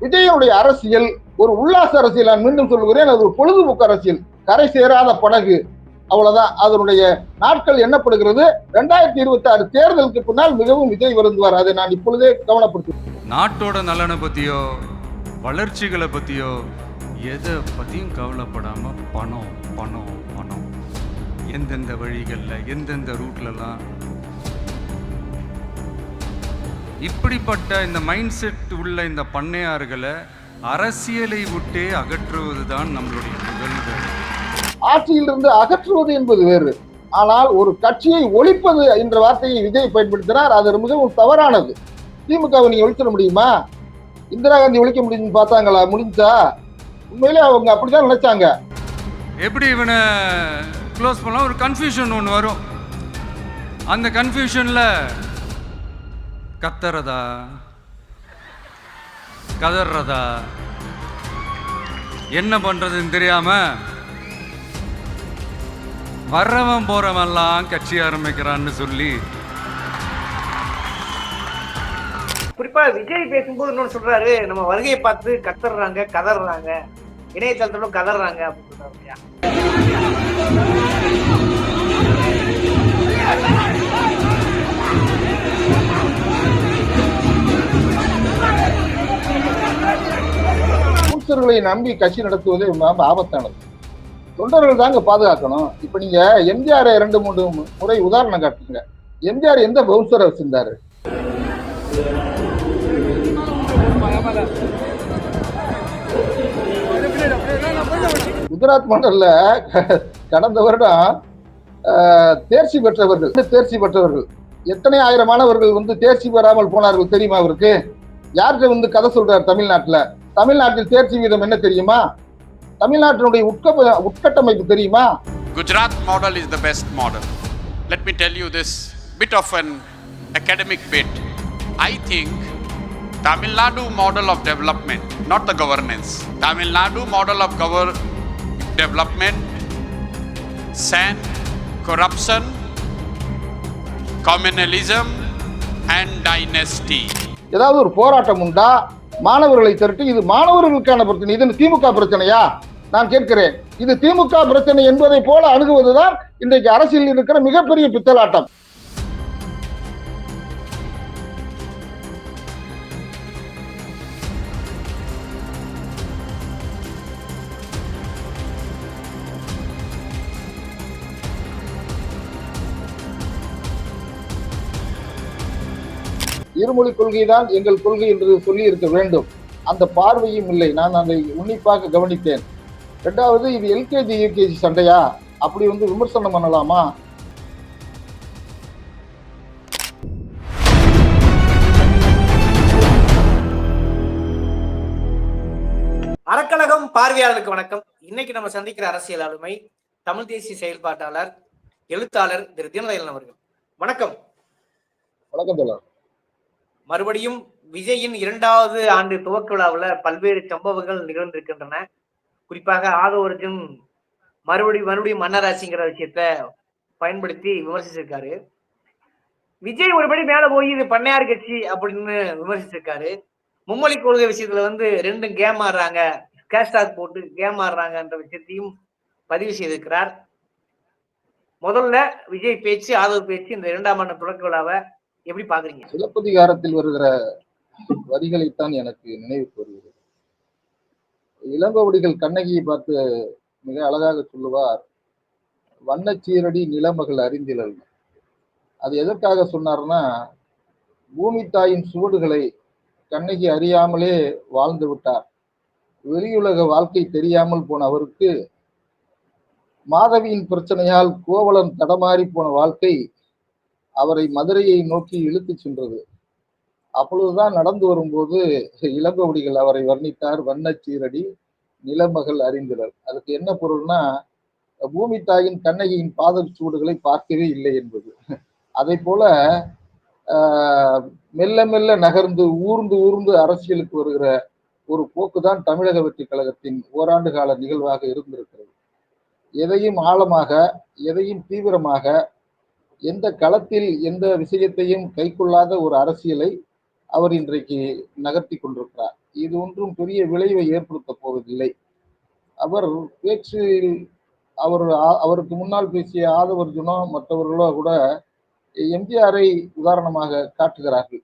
விஜயனுடைய அரசியல் ஒரு உல்லாச அரசியல் நான் மீண்டும் சொல்கிறேன் அது ஒரு பொழுதுபோக்கு அரசியல். கரை சேராத படகு. அவ்வளவுதான். அதனுடைய நாட்கள் எண்ணப்படுகிறது. ரெண்டாயிரத்தி இருபத்தி ஆறு தேர்தலுக்கு பின்னால் மிகவும் விஜய் வருந்துவார். அதை நான் இப்பொழுதே கவனப்படுத்துவேன் நாட்டோட நலனை பற்றியோ வளர்ச்சிகளை பற்றியோ எதை பற்றியும் கவலைப்படாம பணம் பணம் பணம். எந்தெந்த வழிகளில் எந்தெந்த ரூட்லலாம் இப்படிப்பட்ட இந்த மைண்ட் செட் உள்ள இந்த பண்ணையார்களை அரசியலை விட்டே அகற்றுவது தான் நம்மளுடைய முதல் ஆட்சியிலிருந்து அகற்றுவது என்பது வேறு. ஆனால் ஒரு கட்சியை ஒழிப்பது என்ற வார்த்தையை விஜய் பயன்படுத்தினார். அது மிகவும் தவறானது. திமுகவை நீங்க ஒழிச்சிட முடியுமா? இந்திரா காந்தி ஒழிக்க முடியும்னு பார்த்தாங்களா? முடிஞ்சா? உண்மையிலே அவங்க அப்படிதான் நினைச்சாங்க. எப்படி இவனை க்ளோஸ் பண்ணலாம்? ஒரு கன்ஃபியூஷன் ஒன்று வரும். அந்த கன்ஃபியூஷனில் கத்துறதா? கதறதா என்ன பண்ணுறதுன்னு தெரியாமல் வர்றவன் போகிறவன்லாம் கட்சி ஆரம்பிக்கிறான்னு சொல்லி. குறிப்பா விஜய் பேசும்போது இன்னொன்னு சொல்றாரு நம்ம வருகையை பார்த்து கத்துறாங்க கதறாங்க இணையதளத்தோட கதறாங்க அப்படின்னு சொல்றாரு தொண்டர்களை நம்பி கட்சி நடத்துவதே ரொம்ப ஆபத்தானது. தொண்டர்கள் தாங்க பாதுகாக்கணும். இப்ப நீங்க எம்ஜிஆர் இரண்டு மூன்று முறை உதாரணம் காட்டுங்க எம்ஜிஆர் எந்த பவுன்சரை வச்சிருந்தாரு? குஜராத் மாடல்ல கடந்த வருடம் தேர்ச்சி பெற்றவர்கள் தேர்ச்சி பெற்றவர்கள். எத்தனை ஆயிரம் மாணவர்கள் வந்து தேர்ச்சி பெறாமல் போனார்கள் தெரியுமா அவருக்கு? யார்கிட்ட வந்து கதை சொல்றார் தமிழ்நாட்டுல தமிழ்நாட்டில் தேர்ச்சி வீதம் என்ன தெரியுமா தமிழ்நாட்டினுடைய உட்க உட்கட்டமைப்பு தெரியுமா Gujarat model is the best model. Let me tell you this bit of an academic bit. I think Tamil Nadu model of development, not the governance. Tamil Nadu model of gover- development, sand, corruption, communalism, and dynasty. ஏதாவது ஒரு போராட்டம் உண்டா? மாணவர்களை திரட்டி இது மாணவர்களுக்கான பிரச்சனை இது திமுக பிரச்சனையா? நான் கேட்கிறேன். இது திமுக பிரச்சனை என்பதை போல அணுகுவதுதான் இன்றைக்கு அரசியலில் இருக்கிற மிகப்பெரிய பித்தலாட்டம். இருமொழி கொள்கைதான் எங்கள் கொள்கை என்று சொல்லி இருக்க வேண்டும். அந்த பார்வையும் இல்லை. நான் அதை உன்னிப்பாக கவனித்தேன். ரெண்டாவது இது எல்கேஜி யூகேஜி சண்டையா? அப்படி வந்து விமர்சனம் பண்ணலாமா? அறக்கழகம் பார்வையாளருக்கு வணக்கம். இன்னைக்கு நம்ம சந்திக்கிற அரசியல் ஆளுமை தமிழ் தேசிய செயல்பாட்டாளர் எழுத்தாளர் திரு தீனதயலன் அவர்கள். வணக்கம். வணக்கம் தோழர். மறுபடியும் விஜயின் இரண்டாவது ஆண்டு துவக்க விழாவில் பல்வேறு சம்பவங்கள் நிகழ்ந்திருக்கின்றன. குறிப்பாக ஆதவ அர்ஜுன் மறுபடியும் மறுபடியும் மன்னராசிங்கிற விஷயத்த பயன்படுத்தி விமர்சிச்சிருக்காரு. விஜய் ஒருபடி மேல போய் இது பண்ணையார் கட்சி அப்படின்னு விமர்சிச்சிருக்காரு. மும்மொழி கொள்கை விஷயத்துல வந்து ரெண்டும் கேம் ஆடுறாங்க. கேஷ்டாக் போட்டு கேம் ஆடுறாங்கன்ற விஷயத்தையும் பதிவு செய்திருக்கிறார். முதல்ல விஜய் பேச்சு ஆதவ் பேச்சு இந்த இரண்டாம் ஆண்டு தொடக்க விழாவை எப்படி பாக்குறீங்க? சிலப்பதிகாரத்தில் வருகிற வரிகளைத்தான் எனக்கு நினைவுக்கு வருகிறது. இளங்கோவடிகள் கண்ணகியை பார்த்து மிக அழகாக சொல்லுவார் வண்ணச்சீரடி நிலமகள் அறிந்திலல் அது எதற்காக சொன்னார்னா பூமி தாயின் சுவடுகளை கண்ணகி அறியாமலே வாழ்ந்து விட்டார். வெளியுலக வாழ்க்கை தெரியாமல் போன அவருக்கு மாதவியின் பிரச்சனையால் கோவலன் தடமாறி போன வாழ்க்கை அவரை மதுரையை நோக்கி இழுத்துச் சென்றது. அப்பொழுதுதான் நடந்து வரும்போது இளங்கோவடிகள் அவரை வர்ணித்தார். வண்ண சீரடி நிலமகள் அறிந்திரர். அதுக்கு என்ன பொருள்னா பூமி தாயின் கண்ணகியின் பாத சூடுகளை பார்க்கவே இல்லை என்பது. அதை போல மெல்ல மெல்ல நகர்ந்து ஊர்ந்து ஊர்ந்து அரசியலுக்கு வருகிற ஒரு போக்குதான் தமிழக வெற்றி கழகத்தின் ஓராண்டு கால நிகழ்வாக இருந்திருக்கிறது. எதையும் ஆழமாக எதையும் தீவிரமாக எந்த களத்தில் எந்த விஷயத்தையும் கைக்கொள்ளாத ஒரு அரசியலை அவர் இன்றைக்கு நகர்த்தி கொண்டிருக்கிறார். இது ஒன்றும் பெரிய விளைவை ஏற்படுத்த போவதில்லை. அவர் பேச்சில் அவர் ஆ- அவருக்கு முன்னால் பேசிய ஆதவர்ஜுனோ மற்றவர்களோ கூட எம்ஜிஆரை உதாரணமாக காட்டுகிறார்கள்.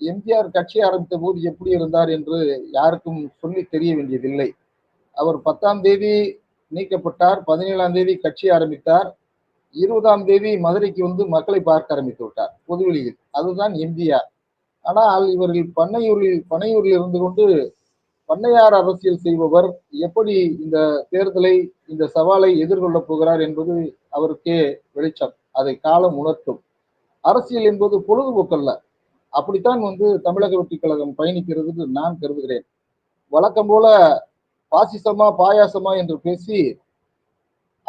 எம்ஜிஆர் கட்சி ஆரம்பித்த போது எப்படி இருந்தார் என்று யாருக்கும் சொல்லி தெரிய வேண்டியதில்லை. அவர் பத்தாம் தேதி நீக்கப்பட்டார் பதினேழாம் தேதி கட்சி ஆரம்பித்தார் இருபதாம் தேதி மதுரைக்கு வந்து மக்களை பார்க்க ஆரம்பித்து விட்டார் பொதுவெளியில். அதுதான் எம்ஜிஆர். ஆனால் இவர்கள் பண்ணையூரில் பண்ணையூரில் இருந்து கொண்டு பண்ணையார் அரசியல் செய்பவர் எப்படி இந்த தேர்தலை இந்த சவாலை எதிர்கொள்ளப் போகிறார் என்பது அவருக்கே வெளிச்சம். அதை காலம் உணர்த்தும். அரசியல் என்பது பொழுதுபோக்கல்ல. அப்படித்தான் வந்து தமிழக வெற்றிக் கழகம் பயணிக்கிறது நான் கருதுகிறேன். வழக்கம் போல பாசிசமா பாயாசமா என்று பேசி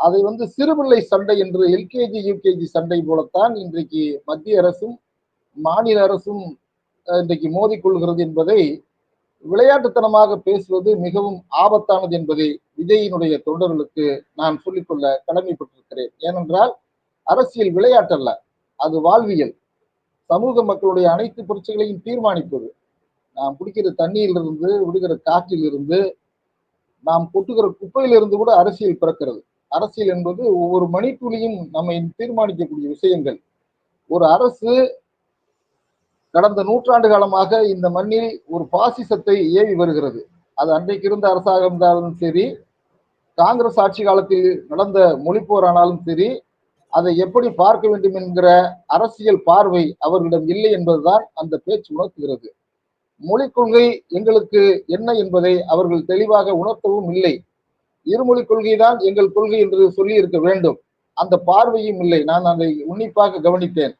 அதை வந்து சிறுபிள்ளை சண்டை என்று எல்கேஜி யூகேஜி சண்டை போலத்தான் இன்றைக்கு மத்திய அரசும் மாநில அரசும் இன்றைக்கு மோதிக்கொள்கிறது என்பதை விளையாட்டுத்தனமாக பேசுவது மிகவும் ஆபத்தானது என்பதை விஜயினுடைய தொண்டர்களுக்கு நான் சொல்லிக்கொள்ள கடமைப்பட்டிருக்கிறேன். ஏனென்றால் அரசியல் விளையாட்டல்ல அது வாழ்வியல். சமூக மக்களுடைய அனைத்து பிரச்சனைகளையும் தீர்மானிப்பது. நாம் குடிக்கிற தண்ணியிலிருந்து விடுகிற காற்றிலிருந்து நாம் கொட்டுகிற குப்பையிலிருந்து கூட அரசியல் பிறக்கிறது. அரசியல் என்பது ஒவ்வொரு மணித்துளியும் நம்மை தீர்மானிக்கக்கூடிய விஷயங்கள். ஒரு அரசு கடந்த நூற்றாண்டு காலமாக இந்த மண்ணில் ஒரு பாசிசத்தை ஏவி வருகிறது. அது அன்றைக்கு இருந்த அரசாக இருந்தாலும் சரி காங்கிரஸ் ஆட்சி காலத்தில் நடந்த மொழிப்போரானாலும் சரி அதை எப்படி பார்க்க வேண்டும் என்கிற அரசியல் பார்வை அவர்களிடம் இல்லை என்பதுதான் அந்த பேச்சு உணர்த்துகிறது. மொழிக் கொள்கை எங்களுக்கு என்ன என்பதை அவர்கள் தெளிவாக உணர்த்தவும் இல்லை. இருமொழிக் கொள்கைதான் எங்கள் கொள்கை என்று சொல்லி இருக்க வேண்டும். அந்த பார்வையும் இல்லை. நான் அதை உன்னிப்பாக கவனித்தேன்.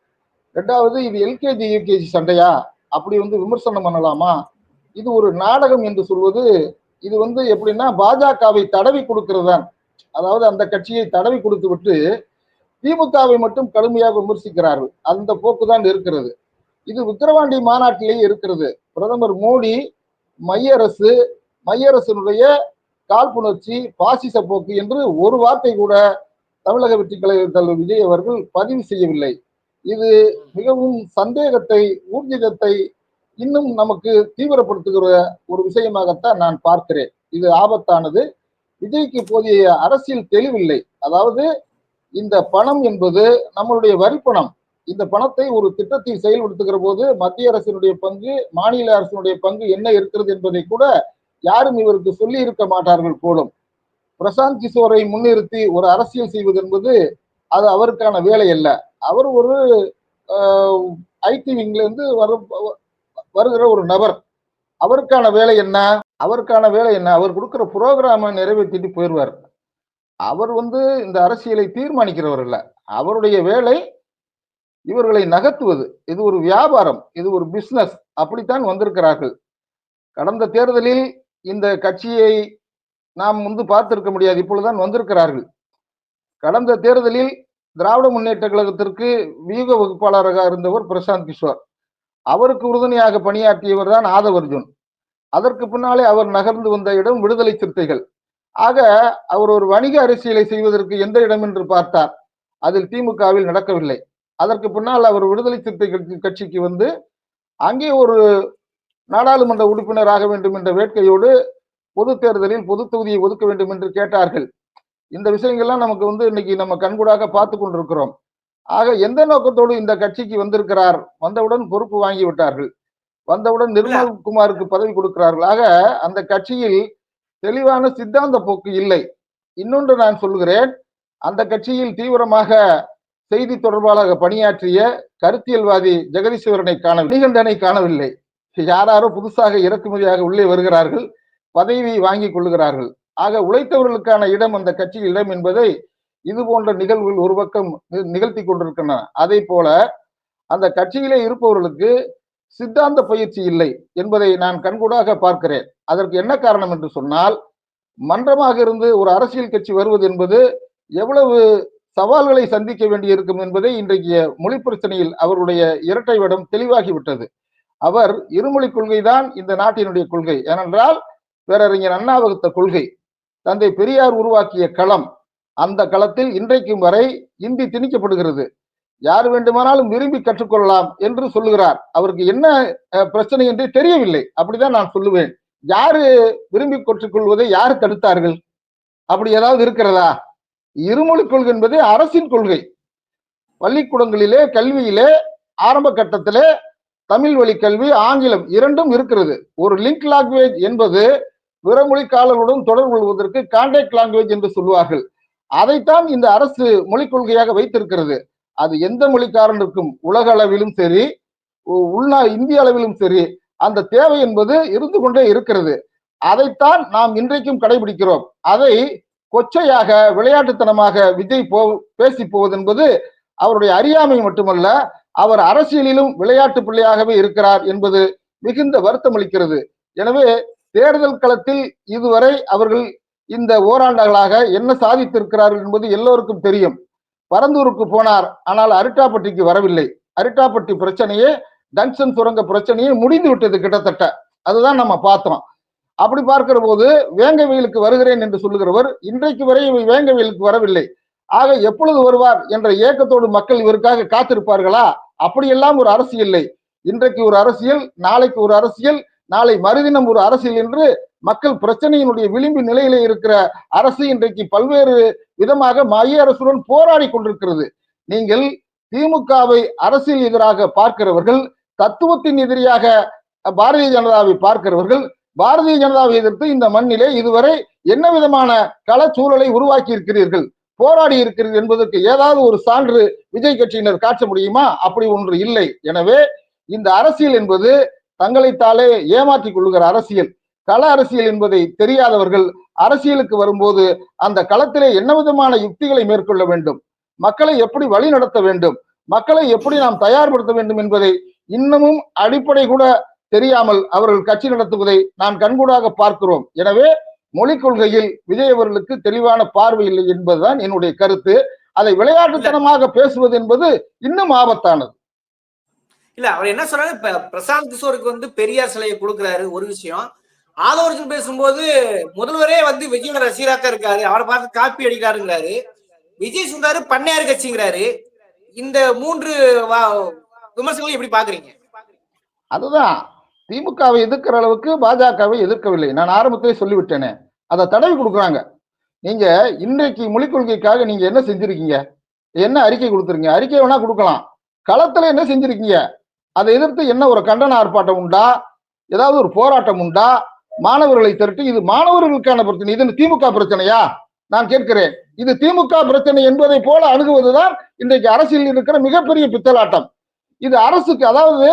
ரெண்டாவது இது எல்கேஜி யூகேஜி சண்டையா? அப்படி வந்து விமர்சனம் பண்ணலாமா? இது ஒரு நாடகம் என்று சொல்வது இது வந்து எப்படின்னா பாஜகவை தடவி கொடுக்கிறதுதான். அதாவது அந்த கட்சியை தடவி கொடுத்து விட்டு திமுகவை மட்டும் கடுமையாக விமர்சிக்கிறார்கள். அந்த போக்குதான் இருக்கிறது. இது விக்கிரவாண்டி மாநாட்டிலேயே இருக்கிறது. பிரதமர் மோடி மைய அரசு மைய அரசினுடைய காழ்ப்புணர்ச்சி பாசிச போக்கு என்று ஒரு வார்த்தை கூட தமிழக வெற்றி கலைஞர் தலைவர் விஜய் அவர்கள் பதிவு செய்யவில்லை. இது மிகவும் சந்தேகத்தை ஊர்ஜிதத்தை இன்னும் நமக்கு தீவிரப்படுத்துகிற ஒரு விஷயமாகத்தான் நான் பார்க்கிறேன். இது ஆபத்தானது. விஜய்க்கு போதிய அரசியல் தெளிவில்லை. அதாவது இந்த பணம் என்பது நம்மளுடைய வரிப்பணம் இந்த பணத்தை ஒரு திட்டத்தில் செயல்படுத்துகிற போது மத்திய அரசினுடைய பங்கு மாநில அரசினுடைய பங்கு என்ன இருக்கிறது என்பதை கூட யாரும் இவருக்கு சொல்லி இருக்க மாட்டார்கள் போலும். பிரசாந்த் கிஷோரை முன்னிறுத்தி ஒரு அரசியல் செய்வது என்பது அது அவருக்கான வேலை அல்ல. அவர் ஒரு ஐடி விங்லேருந்து இருந்து வருகிற ஒரு நபர். அவருக்கான வேலை என்ன? அவருக்கான வேலை என்ன? அவர் கொடுக்குற புரோகிராமை நிறைவேற்றிட்டு போயிடுவார். அவர் வந்து இந்த அரசியலை தீர்மானிக்கிறவர் இல்ல அவருடைய வேலை இவர்களை நகர்த்துவது. இது ஒரு வியாபாரம். இது ஒரு பிஸ்னஸ் அப்படித்தான் வந்திருக்கிறார்கள். கடந்த தேர்தலில் இந்த கட்சியை நாம் வந்து பார்த்திருக்க முடியாது இப்பொழுதுதான் வந்திருக்கிறார்கள். கடந்த தேர்தலில் திராவிட முன்னேற்ற கழகத்திற்கு வியூக வகுப்பாளராக இருந்தவர் பிரசாந்த் கிஷோர். அவருக்கு உறுதுணையாக பணியாற்றியவர் தான் ஆதவர்ஜுன். அதற்கு பின்னாலே அவர் நகர்ந்து வந்த இடம் விடுதலை சிறுத்தைகள். ஆக அவர் ஒரு வணிக அரசியலை செய்வதற்கு எந்த இடம் என்று பார்த்தார் அதில் திமுகவில் நடக்கவில்லை. அதற்கு பின்னால் அவர் விடுதலை சிறுத்தை கட்சிக்கு வந்து அங்கே ஒரு நாடாளுமன்ற உறுப்பினராக வேண்டும் என்ற வேட்கையோடு பொது தேர்தலில் பொது தொகுதியை ஒதுக்க வேண்டும் என்று கேட்டார்கள். இந்த விஷயங்கள்லாம் நமக்கு வந்து இன்னைக்கு நம்ம கண்கூடாக பார்த்து கொண்டிருக்கிறோம். ஆக எந்த நோக்கத்தோடு இந்த கட்சிக்கு வந்திருக்கிறார்? வந்தவுடன் பொறுப்பு வாங்கி விட்டார்கள். வந்தவுடன் நிர்மல் குமாருக்கு பதவி கொடுக்கிறார்கள். ஆக அந்த கட்சியில் தெளிவான சித்தாந்த போக்கு இல்லை. இன்னொன்று நான் சொல்கிறேன் அந்த கட்சியில் தீவிரமாக செய்தி தொடர்பாளராக பணியாற்றிய கருத்தியல்வாதி ஜெகதீஸ்வரனை காணவில்லை நிகண்டனை காணவில்லை. யாராரோ புதுசாக இறக்குமதியாக உள்ளே வருகிறார்கள் பதவியை வாங்கி கொள்ளுகிறார்கள். ஆக உழைத்தவர்களுக்கான இடம் அந்த கட்சியில் இடம் என்பதை இது போன்ற நிகழ்வுகள் ஒரு பக்கம் நிகழ்த்தி கொண்டிருக்கின்றன. அதே போல அந்த கட்சியிலே இருப்பவர்களுக்கு சித்தாந்த பயிற்சி இல்லை என்பதை நான் கண்கூடாக பார்க்கிறேன். அதற்கு என்ன காரணம் என்று சொன்னால் மன்றமாக இருந்து ஒரு அரசியல் கட்சி வருவது என்பது எவ்வளவு சவால்களை சந்திக்க வேண்டியிருக்கும் என்பதை இன்றைய மொழி பிரச்சனையில் அவருடைய இரட்டை வடம் தெளிவாகிவிட்டது. அவர் இருமொழி கொள்கைதான் இந்த நாட்டினுடைய கொள்கை. ஏனென்றால் பேரறிஞர் அண்ணா வகுத்த கொள்கை தந்தை பெரியார் உருவாக்கிய களம் அந்த களத்தில் இன்றைக்கும் வரை இந்தி திணிக்கப்படுகிறது. யார் வேண்டுமானாலும் விரும்பி கற்றுக்கொள்ளலாம் என்று சொல்லுகிறார். அவருக்கு என்ன பிரச்சனை என்று தெரியவில்லை. அப்படிதான் நான் சொல்லுவேன். யாரு விரும்பி கற்றுக்கொள்வதை யார் தடுத்தார்கள்? அப்படி ஏதாவது இருக்கிறதா? இருமொழி கொள்கை என்பது அரசின் கொள்கை. பள்ளிக்கூடங்களிலே கல்வியிலே ஆரம்ப கட்டத்திலே தமிழ் வழி கல்வி ஆங்கிலம் இரண்டும் இருக்கிறது. ஒரு லிங்க் லாங்குவேஜ் என்பது பிறமொழிக்காரர்களுடன் தொடர்பு கொள்வதற்கு கான்டாக்ட் லாங்குவேஜ் என்று சொல்லுவார்கள். அதைத்தான் இந்த அரசு மொழிக் கொள்கையாக வைத்திருக்கிறது. அது எந்த மொழிக்காரனுக்கும் உலக அளவிலும் சரி உ- உள்நா இந்திய அளவிலும் சரி அந்த தேவை என்பது இருந்து கொண்டே இருக்கிறது. அதைத்தான் நாம் இன்றைக்கும் கடைபிடிக்கிறோம். அதை கொச்சையாக விளையாட்டுத்தனமாக விஜய் போ பேசி போவது என்பது அவருடைய அறியாமை மட்டுமல்ல அவர் அரசியலிலும் விளையாட்டு பிள்ளையாகவே இருக்கிறார் என்பது மிகுந்த வருத்தம் அளிக்கிறது. எனவே தேர்தல் களத்தில் இதுவரை அவர்கள் இந்த ஓராண்டுகளாக என்ன சாதித்திருக்கிறார்கள் என்பது எல்லோருக்கும் தெரியும். பரந்தூருக்கு போனார் ஆனால் அரிட்டாப்பட்டிக்கு வரவில்லை. அரிட்டாப்பட்டி பிரச்சனையே டங்ஷன் சுரங்க பிரச்சனையே முடிந்து விட்டது கிட்டத்தட்ட. அதுதான் நம்ம பார்த்தோம். அப்படி பார்க்கிற போது வேங்கவேலுக்கு வருகிறேன் என்று சொல்லுகிறவர் இன்றைக்கு வரை இவர் வேங்கவேலுக்கு வரவில்லை. ஆக எப்பொழுது வருவார் என்ற ஏக்கத்தோடு மக்கள் இவருக்காக காத்திருப்பார்களா? அப்படியெல்லாம் ஒரு அரசியல் இல்லை. இன்றைக்கு ஒரு அரசியல் நாளைக்கு ஒரு அரசியல் நாளை மறுதினம் ஒரு அரசியல் என்று மக்கள் பிரச்சனையினுடைய விளிம்பு நிலையிலே இருக்கிற அரசு இன்றைக்கு பல்வேறு விதமாக மைய அரசுடன் போராடி கொண்டிருக்கிறது. நீங்கள் திமுகவை அரசியல் எதிராக பார்க்கிறவர்கள் தத்துவத்தின் எதிரியாக பாரதிய ஜனதாவை பார்க்கிறவர்கள் பாரதிய ஜனதாவை எதிர்த்து இந்த மண்ணிலே இதுவரை என்ன விதமான கள சூழலை உருவாக்கி இருக்கிறீர்கள் போராடி இருக்கிறது என்பதற்கு ஏதாவது ஒரு சான்று விஜய் கட்சியினர் காட்ட முடியுமா? அப்படி ஒன்று இல்லை. எனவே இந்த அரசியல் என்பது தங்களைத்தாலே ஏமாற்றிக் கொள்ளுகிற அரசியல். கள அரசியல் என்பதை தெரியாதவர்கள் அரசியலுக்கு வரும்போது அந்த களத்திலே என்ன விதமான யுக்திகளை மேற்கொள்ள வேண்டும்? மக்களை எப்படி வழி நடத்த வேண்டும்? மக்களை எப்படி நாம் தயார்படுத்த வேண்டும் என்பதை இன்னமும் அடிப்படை கூட தெரியாமல் அவர்கள் கட்சி நடத்துவதை நான் கண்கூடாக பார்க்கிறோம். எனவே மொழிக் கொள்கையில் விஜய் அவர்களுக்கு தெளிவான பார்வை இல்லை என்பதுதான் என்னுடைய கருத்து. அதை விளையாட்டுத்தனமாக பேசுவது என்பது இன்னும் ஆபத்தானது. இல்ல அவர் என்ன சொல்றாரு? இப்ப பிரசாந்த் கிஷோருக்கு வந்து பெரியார் சிலையை கொடுக்குறாரு ஒரு விஷயம். ஆதவர்ஜன் பேசும்போது முதல்வரே வந்து விஜயோட ரசிகராக இருக்காரு அவரை பார்த்து காப்பி அடிக்கிறாருங்கிறாரு. விஜய் சொல்றாரு பண்ணையார் கட்சிங்கிறாரு. இந்த மூன்று விமர்சனங்களை எப்படி பாக்குறீங்க? அதுதான். திமுகவை எதிர்க்கிற அளவுக்கு பாஜகவை எதிர்க்கவில்லை. நான் ஆரம்பத்திலே சொல்லிவிட்டேனே. அதை தடவி கொடுக்குறாங்க. நீங்க இன்றைக்கு மொழிக் கொள்கைக்காக நீங்க என்ன செஞ்சிருக்கீங்க? என்ன அறிக்கை கொடுத்துருங்க அறிக்கை வேணா கொடுக்கலாம். களத்துல என்ன செஞ்சிருக்கீங்க? அதை எதிர்த்து என்ன ஒரு கண்டன ஆர்ப்பாட்டம் உண்டா? ஏதாவது ஒரு போராட்டம் உண்டா? மாணவர்களை திரட்டி இது மாணவர்களுக்கான பிரச்சனை இது திமுக பிரச்சனையா? நான் கேட்கிறேன். இது திமுக பிரச்சனை என்பதை போல அணுகுவதுதான் இன்றைக்கு அரசியலில் இருக்கிற மிகப்பெரிய பித்தலாட்டம். இது அரசுக்கு அதாவது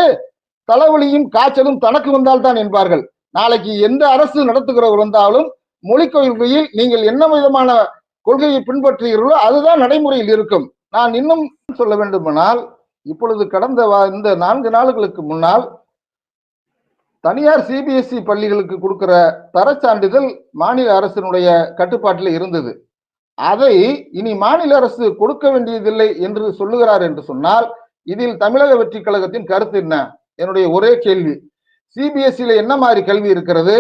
தலைவலியும் காய்ச்சலும் தனக்கு வந்தால்தான் என்பார்கள். நாளைக்கு எந்த அரசு நடத்துகிறவர் வந்தாலும் மொழிக் கொள்கையில் நீங்கள் என்ன விதமான கொள்கையை பின்பற்றுகிறீர்களோ அதுதான் நடைமுறையில் இருக்கும். நான் இன்னும் சொல்ல வேண்டுமானால் இப்பொழுது கடந்த வா- இந்த நான்கு நாளுகளுக்கு முன்னால் தனியார் சிபிஎஸ்இ பள்ளிகளுக்கு கொடுக்கிற தரச்சான்றிதழ் மாநில அரசினுடைய கட்டுப்பாட்டில் இருந்தது. அதை இனி மாநில அரசு கொடுக்க வேண்டியதில்லை என்று சொல்லுகிறார் என்று சொன்னால் இதில் தமிழக வெற்றி கழகத்தின் கருத்து என்ன? என்னுடைய ஒரே கேள்வி. சிபிஎஸ்இல என்ன மாதிரி கல்வி இருக்கிறது?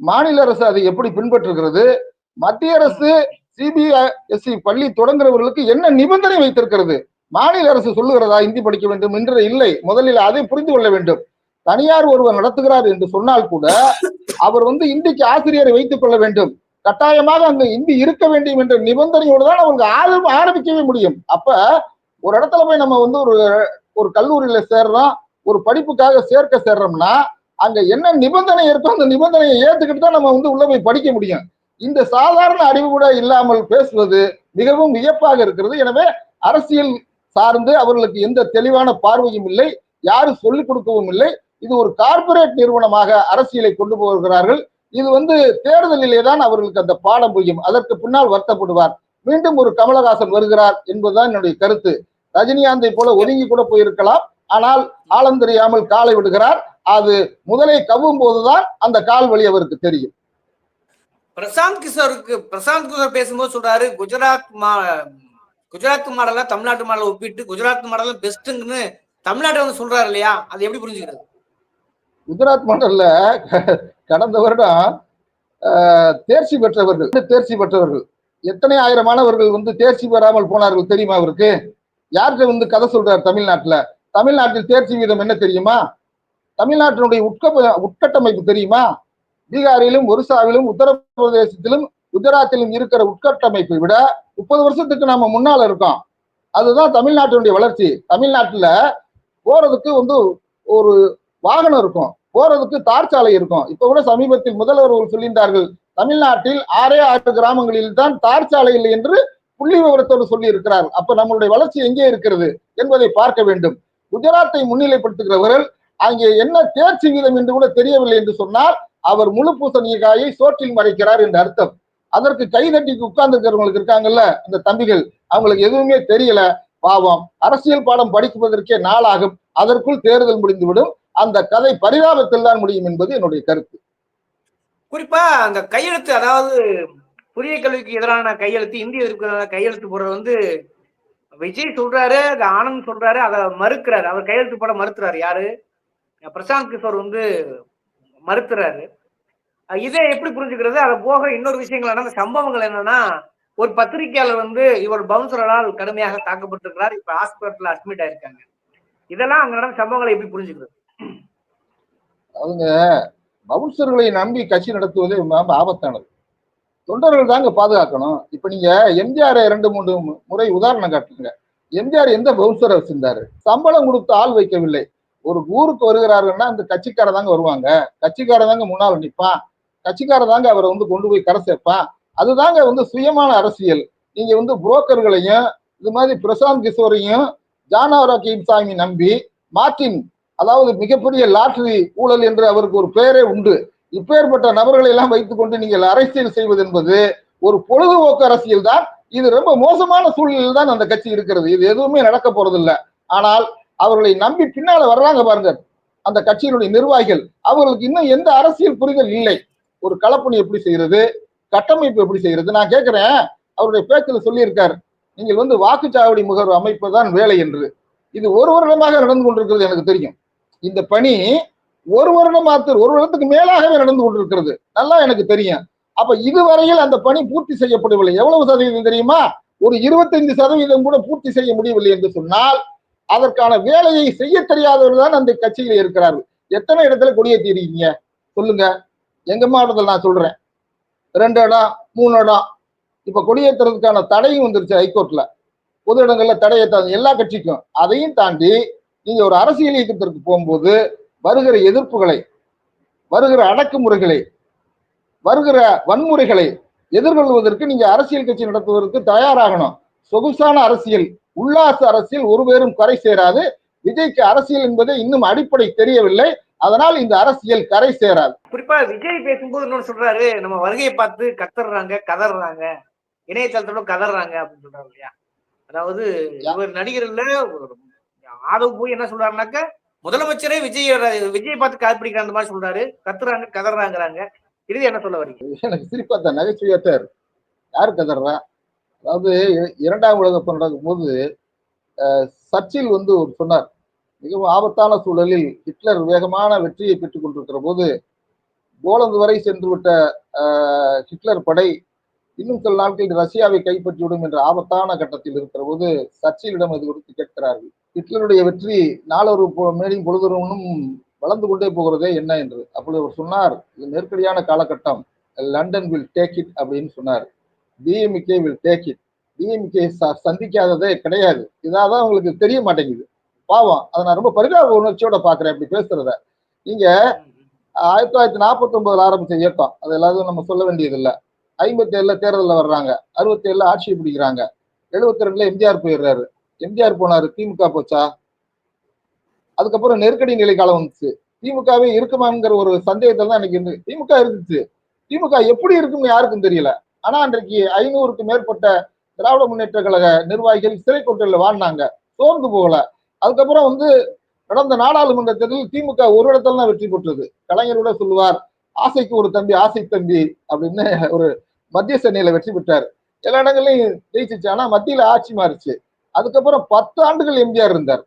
மாநில அரசு அதை எப்படி பின்பற்றுகிறது? மத்திய அரசு சிபிஎஸ்இ பள்ளி தொடங்குறவர்களுக்கு என்ன நிபந்தனை வைத்திருக்கிறது? மாநில அரசு சொல்லுகிறதா? இந்தி படிக்க வேண்டும் என்று இல்லை. முதலில் அதை புரிந்து கொள்ள வேண்டும். தனியார் ஒருவர் நடத்துகிறார் என்று சொன்னால் கூட அவர் வந்து இந்திக்கு ஆசிரியரை வைத்துக் கொள்ள வேண்டும். கட்டாயமாக அங்க இந்தி இருக்க வேண்டும் என்ற நிபந்தனையோடு தான் அவங்க ஆரம்ப ஆரம்பிக்கவே முடியும். அப்ப ஒரு இடத்துல போய் நம்ம வந்து ஒரு ஒரு கல்லூரியில சேர்றோம் ஒரு படிப்புக்காக சேர்க்க சேர்றோம்னா அங்க என்ன நிபந்தனை இருக்கோ அந்த நிபந்தனையை ஏத்துக்கிட்டு தான் நம்ம வந்து உள்ள போய் படிக்க முடியும். இந்த சாதாரண அறிவு கூட இல்லாமல் பேசுவது மிகவும் வியப்பாக இருக்கிறது. எனவே அரசியல் சார்ந்து அவர்களுக்கு எந்த தெளிவான பார்வையும் இல்லை யாரும் சொல்லிக் கொடுக்கவும் இல்லை. இது ஒரு கார்ப்பரேட் நிறுவனமாக அரசியலை கொண்டு போகிறார்கள். இது வந்து தேர்தலிலே தான் அவர்களுக்கு அந்த பாடம் புரியும். அதற்கு பின்னால் வருத்தப்படுவார். மீண்டும் ஒரு கமலஹாசன் வருகிறார் என்பதுதான் என்னுடைய கருத்து. ரஜினிகாந்தை போல ஒதுங்கி கூட போயிருக்கலாம். ஆனால் ஆழம் தெரியாமல் காலை விடுகிறார். அது முதலை கவ்வும் போதுதான் அந்த கால் வழி அவருக்கு தெரியும். பிரசாந்த் கிஷோருக்கு பிரசாந்த் கிஷோர் பேசும்போது சொல்றாரு குஜராத் மா குஜராத் மாடல தமிழ்நாட்டு மாடல ஒப்பிட்டு குஜராத் மாடல பெஸ்ட்ங்கன்னு தமிழ்நாட்டை வந்து சொல்றாரு இல்லையா? அது எப்படி புரிஞ்சுக்கிறது? குஜராத் மாடல்ல கடந்த வருடம் தேர்ச்சி பெற்றவர்கள் தேர்ச்சி பெற்றவர்கள் எத்தனை ஆயிரம் மாணவர்கள் வந்து தேர்ச்சி பெறாமல் போனார்கள் தெரியுமா அவருக்கு? யார்கிட்ட வந்து கதை சொல்றார் தமிழ்நாட்டுல? தமிழ்நாட்டில் தேர்ச்சி வீதம் என்ன தெரியுமா? தமிழ்நாட்டினுடைய உட்க உட்கட்டமைப்பு தெரியுமா? பீகாரிலும் ஒரிசாவிலும் உத்தரப்பிரதேசத்திலும் குஜராத்திலும் இருக்கிற உட்கட்டமைப்பை விட முப்பது வருஷத்துக்கு நாம முன்னால இருக்கோம். அதுதான் தமிழ்நாட்டினுடைய வளர்ச்சி. தமிழ்நாட்டில் போறதுக்கு வந்து ஒரு வாகனம் இருக்கும். போறதுக்கு தார் சாலை இருக்கும். இப்ப கூட சமீபத்தில் முதல்வர்கள் சொல்லியிருந்தார்கள் தமிழ்நாட்டில் ஆறே ஆறு கிராமங்களில் தான் தார் சாலை இல்லை என்று புள்ளி விவரத்தோடு சொல்லி இருக்கிறார் அப்ப நம்மளுடைய வளர்ச்சி எங்கே இருக்கிறது என்பதை பார்க்க வேண்டும். குஜராத்தை முன்னிலைப்படுத்துகிறவர்கள் அங்கே என்ன தேர்ச்சி வீதம் என்று கூட தெரியவில்லை என்று சொன்னால் அவர் முழு பூசணிக்காயை சோற்றில் மறைக்கிறார் என்று அர்த்தம். அதற்கு கை தட்டி உட்கார்ந்து இருக்கிறவங்களுக்கு இருக்காங்கல்ல அந்த தம்பிகள் அவங்களுக்கு எதுவுமே தெரியல. பாவம் அரசியல் பாடம் படிப்பதற்கே நாளாகும். அதற்குள் தேர்தல் முடிந்துவிடும். அந்த கதை பரிதாபத்தில் தான் முடியும் என்பது என்னுடைய கருத்து. குறிப்பா அந்த கையெழுத்து அதாவது புதிய கல்விக்கு எதிரான கையெழுத்து இந்திய எதிர்ப்பு கையெழுத்து போடுறது வந்து விஜய் சொல்றாரு அது ஆனந்த் சொல்றாரு அதை மறுக்கிறாரு. அவர் கையெழுத்து போட மறுத்துறாரு. யாரு? பிரசாந்த் கிஷோர் வந்து மறுத்துறாரு. இதை எப்படி புரிஞ்சுக்கிறது? அதை போக இன்னொரு விஷயங்கள் நடந்த அந்த சம்பவங்கள் என்னன்னா ஒரு பத்திரிகையாளர் வந்து இவர் பவுன்சரால் கடுமையாக தாக்கப்பட்டிருக்கிறார். இப்ப ஹாஸ்பிட்டல் அட்மிட் ஆயிருக்காங்க. இதெல்லாம் அங்க நடந்த சம்பவங்களை எப்படி புரிஞ்சுக்கிறது? அவங்க பவுன்சர்களை நம்பி கட்சி நடத்துவது ரொம்ப ஆபத்தானது. தொண்டர்கள் தாங்க பாதுகாக்கணும். இப்ப நீங்க எம்ஜிஆர் இரண்டு மூன்று முறை உதாரணம் காட்டுங்க. எம்ஜிஆர் எந்த பவுன்சரை வச்சிருந்தாரு? சம்பளம் கொடுத்து ஆள் வைக்கவில்லை. ஒரு ஊருக்கு வருகிறாருன்னா அந்த கட்சிக்கார தாங்க வருவாங்க. கட்சிக்கார தாங்க முன்னால் நிற்பான். கட்சிக்கார தாங்க அவரை வந்து கொண்டு போய் கரை சேர்ப்பான். அதுதாங்க வந்து சுயமான அரசியல். நீங்க வந்து புரோக்கர்களையும் இது மாதிரி பிரசாந்த் கிஷோரையும் ஜானவராக்கியம் சாமி நம்பி மார்டின் அதாவது மிகப்பெரிய லாட்டரி ஊழல் என்று அவருக்கு ஒரு பெயரே உண்டு. இப்பேற்பட்ட நபர்களை எல்லாம் வைத்துக்கொண்டு நீங்கள் அரசியல் செய்வது என்பது ஒரு பொழுதுபோக்கு அரசியல் தான். இது ரொம்ப மோசமான சூழ்நிலையில் தான் அந்த கட்சி இருக்கிறது. இது எதுவுமே நடக்க போறதில்ல. ஆனால் அவர்களை நம்பி பின்னால வர்றாங்க பாருங்க அந்த கட்சியினுடைய நிர்வாகிகள். அவர்களுக்கு இன்னும் எந்த அரசியல் புரிதல் இல்லை. ஒரு கலப்பணி எப்படி செய்யறது? கட்டமைப்பு எப்படி செய்யறது? நான் கேட்கிறேன். அவருடைய பேச்சில் சொல்லியிருக்கார். நீங்கள் வந்து வாக்குச்சாவடி முகர்வு அமைப்பு தான் வேலை என்று. இது ஒரு வருடமாக நடந்து கொண்டிருக்கிறது எனக்கு தெரியும். இந்த பணி ஒரு வருடம் மாத்திர ஒரு வருடத்துக்கு மேலாகவே நடந்து கொண்டிருக்கிறது. நல்லா எனக்கு தெரியும். அப்ப இதுவரையில் அந்த பணி பூர்த்தி செய்யப்படவில்லை. எவ்வளவு சதவீதம் தெரியுமா? ஒரு இருபத்தைந்து சதவீதம் கூட பூர்த்தி செய்ய முடியவில்லை என்று சொன்னால் அதற்கான வேலையை செய்ய தெரியாதவர் தான் அந்த கட்சியில் இருக்கிறார்கள். எத்தனை இடத்துல கொடியேற்றி இருக்கீங்க? சொல்லுங்க. எங்க மாவட்டத்தில் நான் சொல்றேன். ரெண்டு இடம் மூணு இடம் இப்ப கொடியேற்றுறதுக்கான தடையும் வந்துருச்சு ஹைகோர்ட்ல. பொது இடங்கள்ல தடையை எல்லா கட்சிக்கும். அதையும் தாண்டி நீங்க ஒரு அரசியல் இயக்கத்திற்கு போகும்போது வருகிற எதிர்ப்புகளை வருகிற அடக்குமுறைகளை வருகிற வன்முறைகளை எதிர்கொள்வதற்கு நீங்க அரசியல் கட்சி நடத்துவதற்கு தயாராகணும். சொகுசான அரசியல் உல்லாச அரசியல் ஒருவேரும் கரை சேராது. விஜய்க்கு அரசியல் என்பது இன்னும் அடிப்படை தெரியவில்லை. அதனால் இந்த அரசியல் கரை சேராது. குறிப்பா விஜய் பேசும்போது இன்னொன்னு சொல்றாரு நம்ம வருகையை பார்த்து கத்துறாங்க கதறாங்க இணையதளத்தோட கதறாங்க அப்படின்னு சொல்றாரு இல்லையா? அதாவது இவர் நடிகர்ல ஆதவ் போய் என்ன சொல்றாருனாக்க முதலமைச்சரே விஜய் விஜய் பார்த்து காப்பிடிக்கிற அந்த மாதிரி சொல்றாரு. கத்துறாங்க கதறாங்கிறாங்க. இது என்ன சொல்ல வரீங்க? எனக்கு சிரிப்பா தான் நகைச்சுவையா இருக்கு. யாரு கதறா? அதாவது இரண்டாம் உலக போர் நடக்கும் போது சர்ச்சில் வந்து ஒரு சொன்னார் மிகவும் ஆபத்தான சூழலில் ஹிட்லர் வேகமான வெற்றியை பெற்றுக் கொண்டிருக்கிற போது போலந்து வரை சென்று விட்ட ஹிட்லர் படை இன்னும் சில நாட்களில் ரஷ்யாவை கைப்பற்றிவிடும் என்ற ஆபத்தான கட்டத்தில் இருக்கிற போது சர்ச்சிலிடம் இது குறித்து கேட்கிறார்கள். ஹிட்லருடைய வெற்றி நாளொரு மேலும் பொழுதொருவனும் வளர்ந்து கொண்டே போகிறதே என்ன என்று. அப்பொழுது அவர் சொன்னார் இது நெருக்கடியான காலகட்டம். லண்டன் வில் டேக் இட் அப்படின்னு சொன்னார். DMK will take it. DMK சந்திக்காததே கிடையாது. இதாதான் உங்களுக்கு தெரிய மாட்டேங்குது. பாவம் அதை நான் ரொம்ப பரிதாப உணர்ச்சியோட பாக்குறேன் அப்படி பேசுறத. நீங்க ஆயிரத்தி தொள்ளாயிரத்தி நாற்பத்தி ஒன்பதுல ஆரம்பிச்ச இயக்கம் அது எல்லாத்தையும் நம்ம சொல்ல வேண்டியது இல்லை ஐம்பத்தி ஏழுல தேர்தலில் வர்றாங்க. அறுபத்தி ஏழுல ஆட்சியை பிடிக்கிறாங்க. எழுபத்தி ரெண்டுல எம்ஜிஆர் போயிடுறாரு. எம்ஜிஆர் போனாரு திமுக போச்சா? அதுக்கப்புறம் நெருக்கடி நிலை காலம் வந்துச்சு. திமுகவே இருக்குமாங்கிற ஒரு சந்தேகத்தில் தான் எனக்கு இருந்து திமுக இருந்துச்சு. திமுக எப்படி இருக்கும்னு யாருக்கும் தெரியல. ஆனா அன்றைக்கு ஐநூறுக்கு மேற்பட்ட திராவிட முன்னேற்ற கழக நிர்வாகிகள் சிறை கொட்டையில் வாழ்ந்தாங்க. சோர்ந்து போகல. அதுக்கப்புறம் வந்து நடந்த நாடாளுமன்ற தேர்தலில் திமுக ஒரு இடத்துல தான் வெற்றி பெற்றது. கலைஞரோட சொல்லுவார் ஆசைக்கு ஒரு தம்பி ஆசை தம்பி அப்படின்னு ஒரு மத்திய சென்னையில வெற்றி பெற்றார். எல்லா இடங்கள்லையும் ஜெயிச்சிச்சு. ஆனா மத்தியில ஆட்சி மாறிச்சு. அதுக்கப்புறம் பத்து ஆண்டுகள் எம்ஜிஆர் இருந்தார்.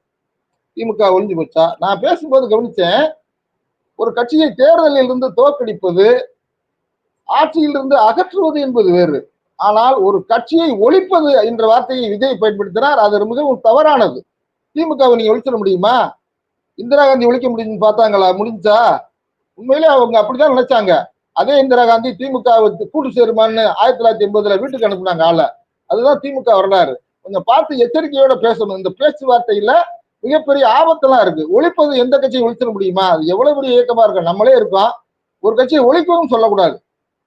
திமுக ஒழிஞ்சு போச்சா? நான் பேசும்போது கவனிச்சேன் ஒரு கட்சியை தேர்தலில் இருந்து தோற்கடிப்பது ஆட்சியிலிருந்து அகற்றுவது என்பது வேறு. ஆனால் ஒரு கட்சியை ஒழிப்பது என்ற வார்த்தையை விஜய் பயன்படுத்தினார். அது மிகவும் தவறானது. திமுகவை நீங்க ஒழிச்சிட முடியுமா? இந்திரா காந்தி ஒழிக்க முடியும்னு பார்த்தாங்களா? முடிஞ்சா? உண்மையிலே அவங்க அப்படிதான் நினைச்சாங்க. அதே இந்திரா காந்தி திமுக கூட்டு சேருமான்னு ஆயிரத்தி தொள்ளாயிரத்தி எண்பதுல வீட்டுக்கு அனுப்புனாங்க ஆள. அதுதான் திமுக வரலாறு. கொஞ்சம் பார்த்து எச்சரிக்கையோட பேசணும். இந்த பேச்சுவார்த்தையில மிகப்பெரிய ஆபத்தெல்லாம் இருக்கு. ஒழிப்பது எந்த கட்சியை ஒழிச்சிட முடியுமா? அது எவ்வளவு பெரிய இயக்கமா இருக்கும் நம்மளே இருக்கோம். ஒரு கட்சியை ஒழிக்கணும்னு சொல்லக்கூடாது.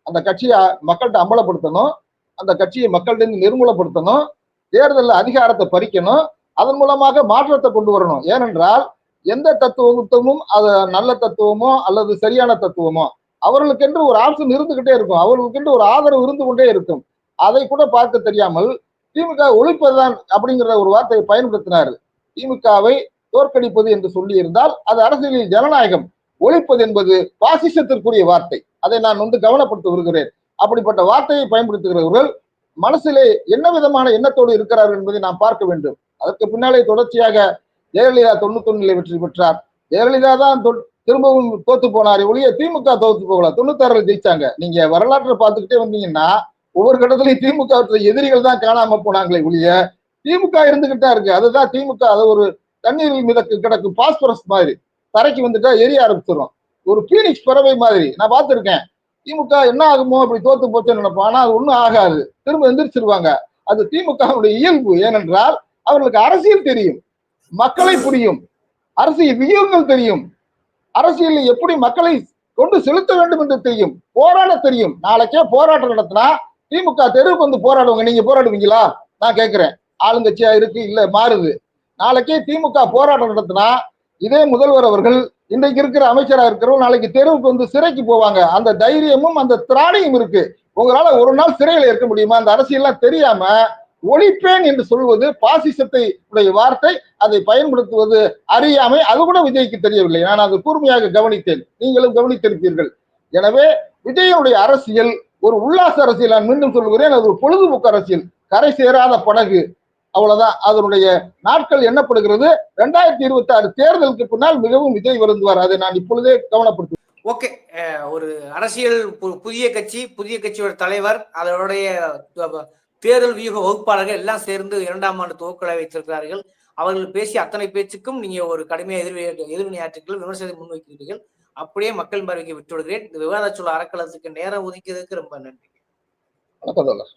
அந்த கட்சியை மக்கள்கிட்ட அம்பலப்படுத்தணும். அந்த கட்சியை மக்கள்கிட்ட இருந்து நிர்மூலப்படுத்தணும். தேர்தலில் அதிகாரத்தை பறிக்கணும். அதன் மூலமாக மாற்றத்தை கொண்டு வரணும். ஏனென்றால் எந்த தத்துவமும் அது நல்ல தத்துவமோ அல்லது சரியான தத்துவமோ அவர்களுக்கென்று ஒரு ஆப்ஷன் இருந்துகிட்டே இருக்கும். அவர்களுக்கென்று ஒரு ஆதரவு இருந்து கொண்டே இருக்கும். அதை கூட பார்க்க தெரியாமல் திமுக ஒழிப்பதுதான் அப்படிங்கிற ஒரு வார்த்தையை பயன்படுத்தினார். திமுகவை தோற்கடிப்பது என்று சொல்லி இருந்தால் அது அரசியலில் ஜனநாயகம் ஒழிப்பது என்பது பாசிசத்திற்குரிய வார்த்தை. அதை நான் வந்து கவனப்படுத்த வருகிறேன் அப்படிப்பட்ட வார்த்தையை பயன்படுத்துகிறவர்கள் மனசிலே என்ன விதமான எண்ணத்தோடு இருக்கிறார்கள் என்பதை நாம் பார்க்க வேண்டும். அதற்கு பின்னாலே தொடர்ச்சியாக ஜெயலலிதா தொண்ணூத்தொன்னிலே வெற்றி பெற்றார். ஜெயலலிதா தான் திரும்பவும் தோத்து போனார் ஒழிய திமுக தோத்து போகல. தொண்ணூத்தாறுல ஜெயிச்சாங்க. நீங்க வரலாற்றை பார்த்துக்கிட்டே வந்தீங்கன்னா ஒவ்வொரு கட்டத்திலையும் திமுக எதிரிகள் தான் காணாம போனாங்களே ஒழிய திமுக இருந்துகிட்டா இருக்கு. அதுதான் திமுக அது ஒரு தண்ணீரில் மிதக்கு கிடக்கு பாஸ்பரஸ் மாதிரி. தரைக்கு வந்துட்டா எரிய ஆரம்பிச்சிடும் ஒரு பீனிக்ஸ் பறவை மாதிரி. நான் பார்த்துருக்கேன். திமுக என்ன ஆகுமோ அப்படி தோத்து போச்சுன்னு நினைப்பான் ஆனா அது ஒன்றும் ஆகாது. திரும்ப எந்திரிச்சிருவாங்க. அது திமுகவுடைய இயல்பு. ஏனென்றால் அவர்களுக்கு அரசியல் தெரியும். மக்களை புரியும். அரசியல் வியூகங்கள் தெரியும். அரசியலில் எப்படி மக்களை கொண்டு செலுத்த வேண்டும் என்று தெரியும். போராட தெரியும். நாளைக்கே போராட்டம் நடத்தினா திமுக தெருவுக்கு வந்து போராடுவாங்க. நீங்க போராடுவீங்களா? நான் கேட்கிறேன் ஆளுங்கட்சியா இருக்கு? இல்ல மாறுது. நாளைக்கே திமுக போராட்டம் நடத்தினா இதே முதல்வர் அவர்கள் இன்றைக்கு இருக்கிற அமைச்சரா இருக்கிறவங்க நாளைக்கு தெருவுக்கு வந்து சிறைக்கு போவாங்க. அந்த தைரியமும் அந்த திராணியும் இருக்கு. உங்களால ஒரு நாள் சிறையில இருக்க முடியுமா? அந்த அரசியல்லாம் தெரியாம ஒழிப்பேன் என்று சொல்வது பாசிசத்தை உடைய வார்த்தை. அதை பயன்படுத்துவது அறியாமை. அது கூட விஜய்க்கு தெரியவில்லை. நான் அதை கூர்மையாக கவனித்தேன். நீங்களும் கவனித்திருப்பீர்கள். எனவே விஜயனுடைய அரசியல் ஒரு உல்லாச அரசியல் நான் மீண்டும் சொல்கிறேன் அது ஒரு பொழுதுபோக்கு அரசியல். கரை சேராத படகு. அவ்வளவுதான். அதனுடைய நாட்கள் எண்ணப்படுகிறது. ரெண்டாயிரத்தி இருபத்தி ஆறு தேர்தலுக்கு பின்னால் மிகவும் விஜய் வருந்துவார். அதை நான் இப்பொழுதே கவனப்படுத்துவேன் ஓகே. ஒரு அரசியல் பு- புதிய கட்சி புதிய கட்சியோட தலைவர் அதனுடைய தேர்தல் வியூக வகுப்பாளர்கள் எல்லாம் சேர்ந்து இரண்டாம் ஆண்டு துவக்கலை வைத்திருக்கிறார்கள். அவர்கள் பேசிய அத்தனை பேச்சுக்கும் நீங்க ஒரு கடுமையாக எதிர்வினை எதிர்வினையாற்றுகள் விமர்சனத்தை முன்வைக்கிறீர்கள். அப்படியே மக்கள் பார்வைக்கு விட்டு விடுகிறேன் இந்த விவாத சொல்ல அறக்கலத்துக்கு நேரம் ஒதுக்கியதுக்கு ரொம்ப நன்றி. வணக்கம்